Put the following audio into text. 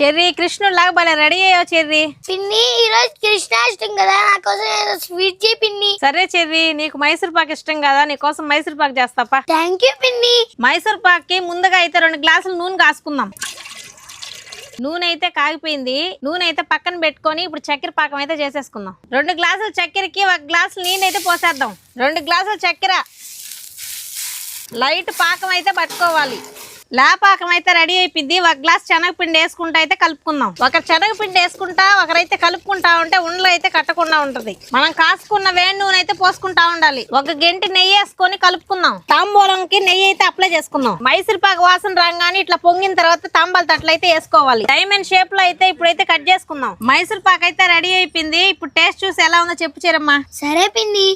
Cherry కృష్ణుడిలాగా భలే ready అయ్యావు cherry. పిన్ని ఈరోజు కృష్ణాష్టమి కదా? నా కోసం ఏదో స్వీట్ చేయి పిన్ని. సరే చెర్రీ నీకు మైసూర్ పాక్ ఇష్టం కదా? నీకోసం మైసూర్ పాక్ చేస్తాపా థ్యాంక్ యూ పిన్ని. మైసూర్ పాక్కి ముందుగా అయితే రెండు గ్లాసులు నూనె కాసుకుందాం. నూనె అయితే కాగిపోయింది. నూనె అయితే పక్కన పెట్టుకొని ఇప్పుడు చక్కెర పాకం అయితే చేసేసుకుందాం. రెండు గ్లాసుల చక్కెరకి ఒక గ్లాసు నీళ్ళు అయితే పోసేద్దాం. రెండు గ్లాసుల చక్కెర. లైట్ పాకం అయితే పట్టుకోవాలి. లాపాకం అయితే రెడీ అయిపోయింది ఒక గ్లాస్ శనగపిండి వేసుకుంటా అయితే కలుపుకుందాం. ఒకరు శనగపిండి వేసుకుంటా ఒకరైతే కలుపుకుంటా ఉంటే ఉండలు అయితే కట్టకుండా ఉంటది. మనం కాసుకున్న వేడి నూనె అయితే పోసుకుంటా ఉండాలి. ఒక గంటి నెయ్యి వేసుకొని కలుపుకుందాం. తాంబూలంకి నెయ్యి అయితే అప్లై చేసుకుందాం. మైసూర్ వాసన రాగానే ఇట్లా పొంగిన తర్వాత తాంబాల తట్లు అయితే వేసుకోవాలి. డైమండ్ షేప్లో అయితే ఇప్పుడైతే కట్ చేసుకుందాం. మైసూర్పాకు అయితే రెడీ అయిపోయింది. ఇప్పుడు టేస్ట్ చూసి ఎలా ఉందో చెప్పు చేరమ్మా. సరే పిండి.